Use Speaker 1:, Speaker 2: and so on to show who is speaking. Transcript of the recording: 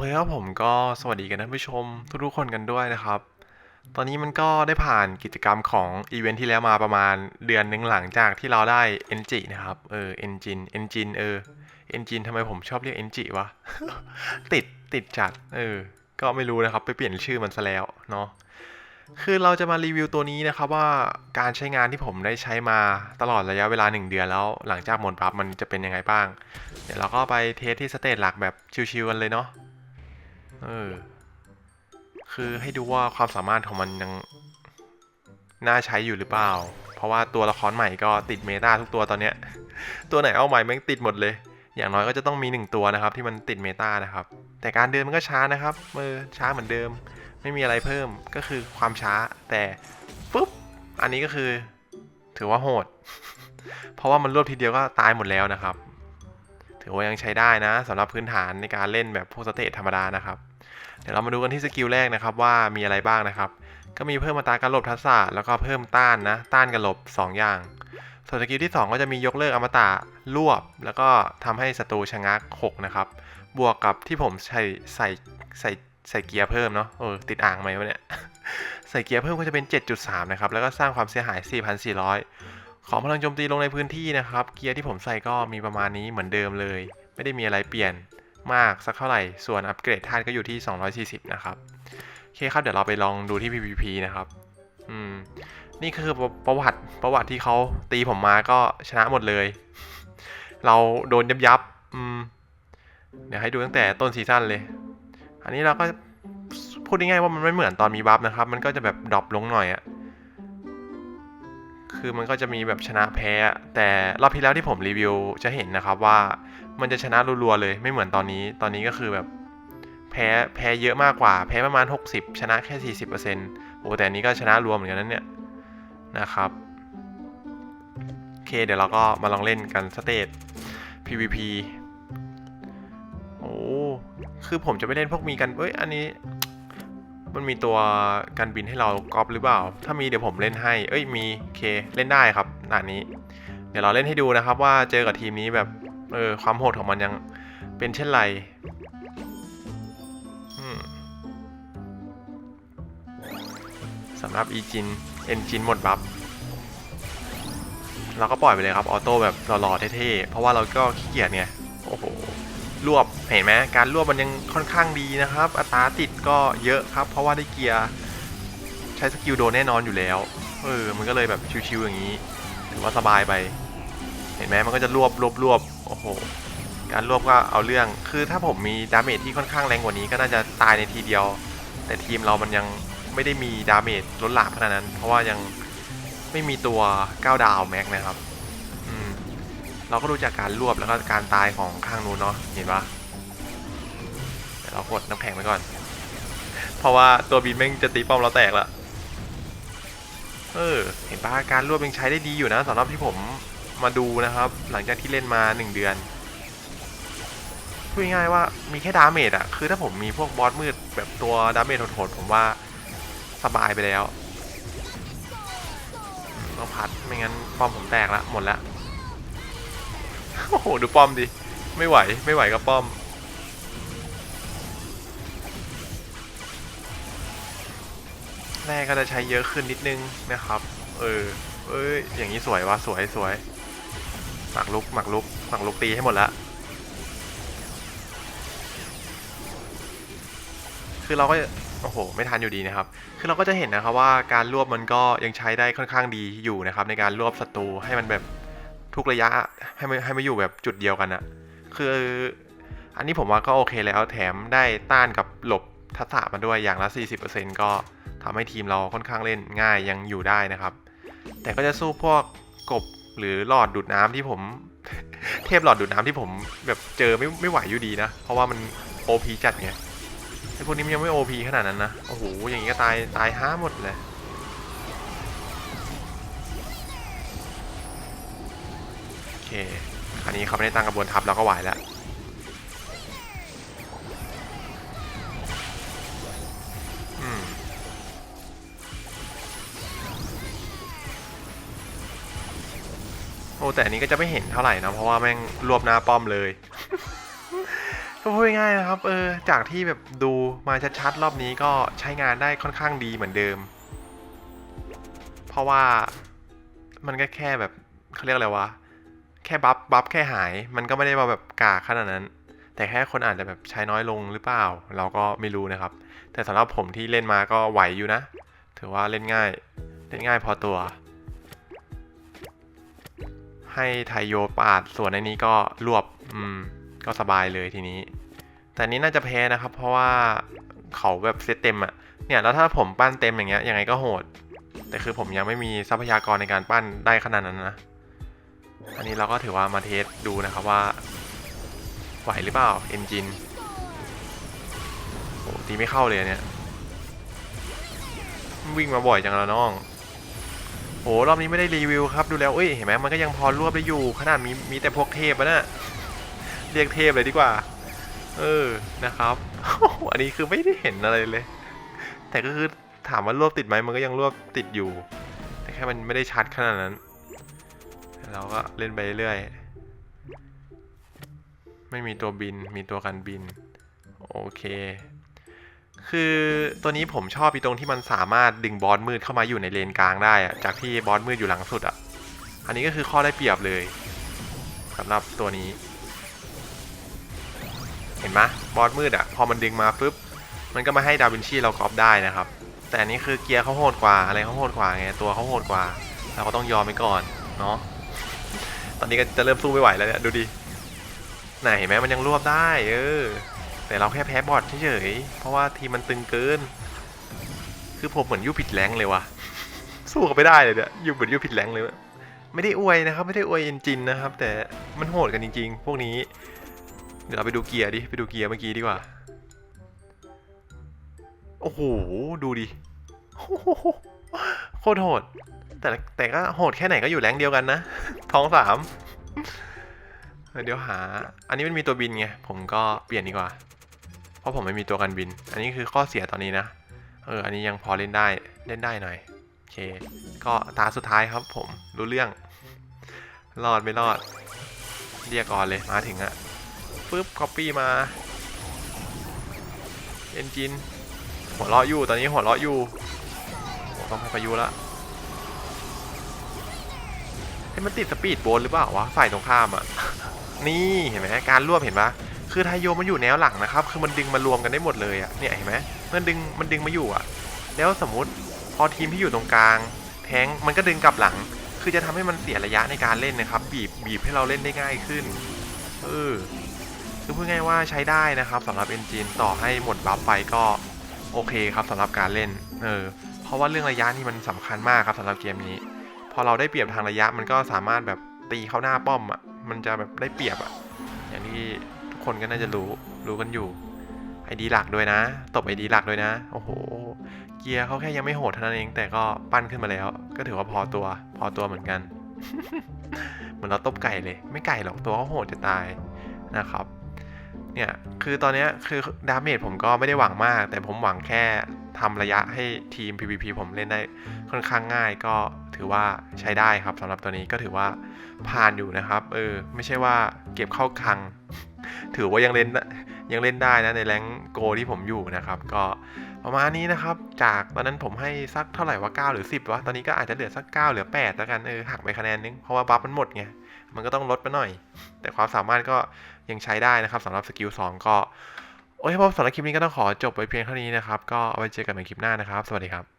Speaker 1: เคครับผมก็สวัสดีกันท่านผู้ชมทุกๆคนกันด้วยนะครับ ตอนนี้มันก็ได้ผ่านกิจกรรมของอีเวนท์ที่แล้วมาประมาณเดือนหนึ่งหลังจากที่เราได้ n g นจีนะครับเออ Engine Engine เออ Engine ทำไมผมชอบเรียก n g วะ ติดติดจัดเออ ก็ไม่รู้นะครับไปเปลี่ยนชื่อมันซะแล้วเนาะคือเราจะมารีวิวตัวนี้นะครับว่าการใช้งานที่ผมได้ใช้มาตลอดระยะเวลา 1 เดือนแล้ว หลังจากหมดบัฟมันจะเป็นยังไงบ้าง เดี๋ยวเราก็ไปเทสที่สเตจหลักแบบชิวๆกันเลยเนาะ เออ คือให้ดูว่าความสามารถของมันยัง น่าใช้อยู่หรือเปล่า เพราะว่าตัวละครใหม่ก็ติดเมตาทุกตัวตอนเนี้ย ตัวไหนเอาใหม่แม่งติดหมดเลย อย่างน้อยก็จะต้องมีหนึ่งตัวนะครับ ที่มันติดเมตานะครับ แต่การเดินมันก็ช้านะครับเออช้าเหมือนเดิม ไม่มีอะไรเพิ่มก็คือความช้า แต่ปุ๊บอันนี้ก็คือ ถือว่าโหด เพราะว่ามันรวบทีเดียวก็ตายหมดแล้วนะครับถือว่ายังใช้ได้นะสำหรับพื้นฐานในการเล่นแบบพวกสเตจธรรมดานะครับ เดี๋ยวเรามาดูกันที่สกิลแรกนะครับว่ามีอะไรบ้างนะครับ ก็มีเพิ่มมาตาการหลบทักษะแล้วก็เพิ่มต้านนะ ต้านกับหลบ 2 อย่าง ส่วนสกิลที่ 2 ก็จะมียกเลิกอมตะรวบ แล้วก็ทำให้ศัตรูชะงัก6นะครับ บวกกับที่ผมใส่ใส่ใส่ใส่เกียร์เพิ่มเนาะเออติดอ่างไหมวะเนี่ยใส่เกียร์เพิ่มก็จะเป็น 7.3 นะครับ แล้วก็สร้างความเสียหาย 4,400 ของพลังโจมตีลงในพื้นที่นะครับ เกียร์ที่ผมใส่ก็มีประมาณนี้เหมือนเดิมเลย ไม่ได้มีอะไรเปลี่ยน มากสักเท่าไหร่ ส่วนอัปเกรดธาตุก็อยู่ที่ 240 นะครับ โอเคครับ เดี๋ยวเราไปลองดูที่ PVP นะครับ อืม นี่คือประประวัติประวัติที่เขาตีผมมาก็ชนะหมดเลย เราโดนยับยับ อืม เดี๋ยวให้ดูตั้งแต่ต้นซีซั่นเลย อันนี้เราก็พูดง่ายๆว่ามันไม่เหมือนตอนมีบัฟนะครับ มันก็จะแบบดรอปลงหน่อยอะ คือมันก็จะมีแบบชนะแพ้ แต่รอบที่แล้วที่ผมรีวิวจะเห็นนะครับว่ามันจะชนะรัวๆเลยไม่เหมือนตอนนี้ ตอนนี้ก็คือแบบแพ้แพ้เยอะมากกว่า แพ้ประมาณ 60 ชนะแค่ 40%โอ้แต่อันนี้ก็ชนะรวมเหมือนกันนั่นเนี่ยนะครับโอเคเดี๋ยวเราก็มาลองเล่นกันสเตจ PVP โอ้คือผมจะไม่เล่นพวกมีกันเอ้ยอันนี้ มันมีตัวการบินให้เรากรอบหรือเปล่า ถ้ามีเดี๋ยวผมเล่นให้ เอ้ยมีเคเล่นได้ครับด่านนี้ เดี๋ยวเราเล่นให้ดูนะครับ ว่าเจอกับทีมนี้แบบเออความโหดของมันยังเป็นเช่นไรสำหรับอีจินเอนจินหมดบัฟเราก็ปล่อยไปเลยครับ ออโต้แบบหล่อๆเท่ๆ เพราะว่าเราก็ขี้เกียจไง รวบเห็นไหมการรวบมันยังค่อนข้างดีนะครับ อัตราติดก็เยอะครับ เพราะว่าได้เกียร์ใช้สกิลโดนแน่นอนอยู่แล้วเออมันก็เลยแบบชิวๆอย่างนี้ถือว่าสบายไป เห็นไหมมันก็จะรวบรวบรวบโอ้โหการรวบก็เอาเรื่อง คือถ้าผมมีดาเมจที่ค่อนข้างแรงกว่านี้ก็น่าจะตายในทีเดียว แต่ทีมเรามันยังไม่ได้มีดาเมจล้นหลามขนาดนั้น เพราะว่ายังไม่มีตัว 9 ดาวแม็กนะครับ เราก็ดูจากการรวบแล้วก็การตายของข้างนู้นเนาะเห็นปะเดี๋ยวเรากดน้ำแข็งไปก่อน เพราะว่าตัวบินแม่งจะตีป้อมเราแตกละเออเห็นปะการรวบยังใช้ได้ดีอยู่นะสำหรับที่ผมมาดูนะครับ หลังจากที่เล่นมา 1 เดือนพูดง่ายว่ามีแค่ดาเมจอะคือถ้าผมมีพวกบอสมืดแบบตัวดาเมจโหดๆผมว่าสบายไปแล้วต้องพัดไม่งั้นป้อมผมแตกละหมดละ โอ้โห ดูป้อมดิ ไม่ไหว ไม่ไหวกับป้อม แรกก็จะใช้เยอะขึ้นนิดนึงนะครับ เออ เอ้ย อย่างนี้สวยวะสวยสวย หมักลุก หมักลุก หมักลุกตีให้หมดละ คือเราก็ โอ้โห ไม่ทันอยู่ดีนะครับ คือเราก็จะเห็นนะครับว่าการรวบมันก็ยังใช้ได้ค่อนข้างดีอยู่นะครับ ในการรวบศัตรูให้มันแบบ ทุกระยะให้มันให้มาอยู่แบบจุดเดียวกันอะคืออันนี้ผมว่าก็โอเคแล้วแถมได้ต้านกับหลบทักษะมาด้วยอย่างละ 40%ก็ทำให้ทีมเราค่อนข้างเล่นง่ายยังอยู่ได้นะครับ แต่ก็จะสู้พวกกบหรือหลอดดูดน้ำที่ผม เทพหลอดดูดน้ำที่ผมแบบเจอไม่ไม่ไหวอยู่ดีนะ เพราะว่ามัน OP จัดไงไอพวกนี้มันยังไม่ OP ขนาดนั้นนะ โอ้โห อย่างนี้ก็ตายตายห้าหมดเลย เค คราวนี้เขาไม่ได้ตั้งกระบวนทัพเราก็ไหวแล้วโอ้แต่อันนี้ก็จะไม่เห็นเท่าไหร่นะเพราะว่าแม่งรวบหน้าป้อมเลยก็พูดง่ายๆนะครับ เออ จากที่แบบดูมาชัดๆรอบนี้ก็ใช้งานได้ค่อนข้างดีเหมือนเดิม เพราะว่ามันก็แค่แบบเขาเรียกอะไรวะ แค่บัฟบัฟแค่หาย มันก็ไม่ได้มาแบบกาขนาดนั้น แต่แค่คนอาจจะแบบใช้น้อยลงหรือเปล่า เราก็ไม่รู้นะครับ แต่สำหรับผมที่เล่นมาก็ไหวอยู่นะ ถือว่าเล่นง่าย เล่นง่ายพอตัว ให้ไทโยปาดส่วนในนี้ก็รวบ อืม ก็สบายเลยทีนี้ แต่นนี้น่าจะแพ้นะครับ เพราะว่าเขาแบบเซตเต็มอะเนี่ยแล้วถ้าผมปั้นเต็มอย่างเงี้ยยังไงก็โหด แต่คือผมยังไม่มีทรัพยากรในการปั้นได้ขนาดนั้นนะ อันนี้เราก็ถือว่ามาเทสดูนะครับว่า ไหวหรือเปล่าเอนจินโอ้ตีไม่เข้าเลยเนี่ย วิ่งมาบ่อยจังแล้วน้องโอ้รอบนี้ไม่ได้รีวิวครับดูแล้วเอ้ยเห็นไหมมันก็ยังพอรวบได้อยู่ ขนาดมีมีแต่พวกเทพอะนะเรียกเทพเลยดีกว่า เออนะครับอันนี้คือไม่ได้เห็นอะไรเลย แต่ก็คือถามว่ารวบติดไหมมันก็ยังรวบติดอยู่ แต่แค่มันไม่ได้ชัดขนาดนั้น เราก็เล่นไปเรื่อย ไม่มีตัวบิน มีตัวกันบิน โอเค คือตัวนี้ผมชอบอีตรงที่มันสามารถดึงบอสมืดเข้ามาอยู่ในเลนกลางได้อะจากที่บอสมืดอยู่หลังสุดอะอันนี้ก็คือข้อได้เปรียบเลยสำหรับตัวนี้ เห็นไหมบอสมืดอะพอมันดึงมาปุ๊บ มันก็มาให้ดาวินชีเรากรอบได้นะครับ แต่อันนี้คือเกียร์เขาโหดกว่าอะไรเขาโหดกว่าไงตัวเขาโหดกว่า เราก็ต้องยอมไปก่อนเนาะ ตอนนี้ก็จะเริ่มสู้ไม่ไหวแล้วเนี่ยดูดิไหนเห็นไหมมันยังรวบได้ เออ แต่เราแค่แพ้บอทเฉยเพราะว่าทีมมันตึงเกิน คือผมเหมือนยูผิดแรงเลยวะสู้กันไม่ได้เลยเนี่ยยูเหมือนยูผิดแรงเลยไม่ได้อวยนะครับ ไม่ได้อวยเอนจินนะครับ แต่มันโหดกันจริง ๆ พวกนี้ เดี๋ยวเราไปดูเกียร์ดิไปดูเกียร์เมื่อกี้ดีกว่าโอ้โหดูดิโอ้โหโคตรโหด แต่แต่ก็โหดแค่ไหนก็อยู่แรงเดียวกันนะ ท้องสามเดี๋ยวหา อันนี้มันมีตัวบินไง ผมก็เปลี่ยนดีกว่า เพราะผมไม่มีตัวกันบิน อันนี้คือข้อเสียตอนนี้นะ เออ อันนี้ยังพอเล่นได้ เล่นได้หน่อย โอเค ก็ตาสุดท้ายครับผม รู้เรื่อง รอดไม่รอด เรียกก่อนเลย มาถึงอะปึ๊บ c อปปี้มา เอนจิน หัวเราะอยู่ ตอนนี้หัวเราะอยู่ต้องพายุและ ให้มันติดสปีดโบนหรือเปล่าวะฝ่ายตรงข้ามอะ นี่เห็นไหมการรวบเห็นปะคือไทโยมันอยู่แนวหลังนะครับ คือมันดึงมารวมกันได้หมดเลยอะ เนี่ยเห็นไหมมันดึงมันดึงมาอยู่อะ แล้วสมมุติพอทีมที่อยู่ตรงกลาง แทงมันก็ดึงกลับหลัง คือจะทำให้มันเสียระยะในการเล่นนะครับ บีบบีบให้เราเล่นได้ง่ายขึ้น เออ คือพูดง่ายว่าใช้ได้นะครับสำหรับเอนจินต่อให้หมดบัฟไปก็โอเคครับสำหรับการเล่น เออ เพราะว่าเรื่องระยะนี่มันสำคัญมากครับสำหรับเกมนี้ อเราได้เปรียบทางระยะมันก็สามารถแบบตีเข้าหน้าป้อมอะมันจะแบบได้เปรียบอะอย่างที่ทุกคนก็น่าจะรู้รู้กันอยู่ไอดีหลักด้วยนะตบไอดีหลักด้วยนะ โอ้โห เกียร์เขาแค่ยังไม่โหดเท่านั้นเอง แต่ก็ปั้นขึ้นมาแล้ว ก็ถือว่าพอตัว พอตัวเหมือนกัน เหมือนเราตบไก่เลย ไม่ไก่หรอกตัวเขาโหดจะตายนะครับ เนี่ยคือตอนนี้คือดาเมจผมก็ไม่ได้หวังมาก แต่ผมหวังแค่ทำระยะให้ทีม PVP ผมเล่นได้ค่อนข้างง่ายก็ถือว่าใช้ได้ครับสำหรับตัวนี้ก็ถือว่าผ่านอยู่นะครับ เออ ไม่ใช่ว่าเก็บเข้าคัง ถือว่ายังเล่นยังเล่นได้นะในแรงโกที่ผมอยู่นะครับ ก็ประมาณนี้นะครับ จากตอนนั้นผมให้สักเท่าไหร่ว่า 9 หรือ 10วะตอนนี้ก็อาจจะเหลือสัก 9 เหลือ8แล้วกันเออหักไปคะแนนนึงเพราะว่าบัฟมันหมดไง มันก็ต้องลดไปหน่อย แต่ความสามารถก็ยังใช้ได้นะครับสำหรับสกิล2ก็ โอเคครับสำหรับคลิปนี้ก็ต้องขอจบไว้เพียงเท่านี้นะครับ ก็เอาไว้เจอกันใหม่คลิปหน้านะครับ สวัสดีครับ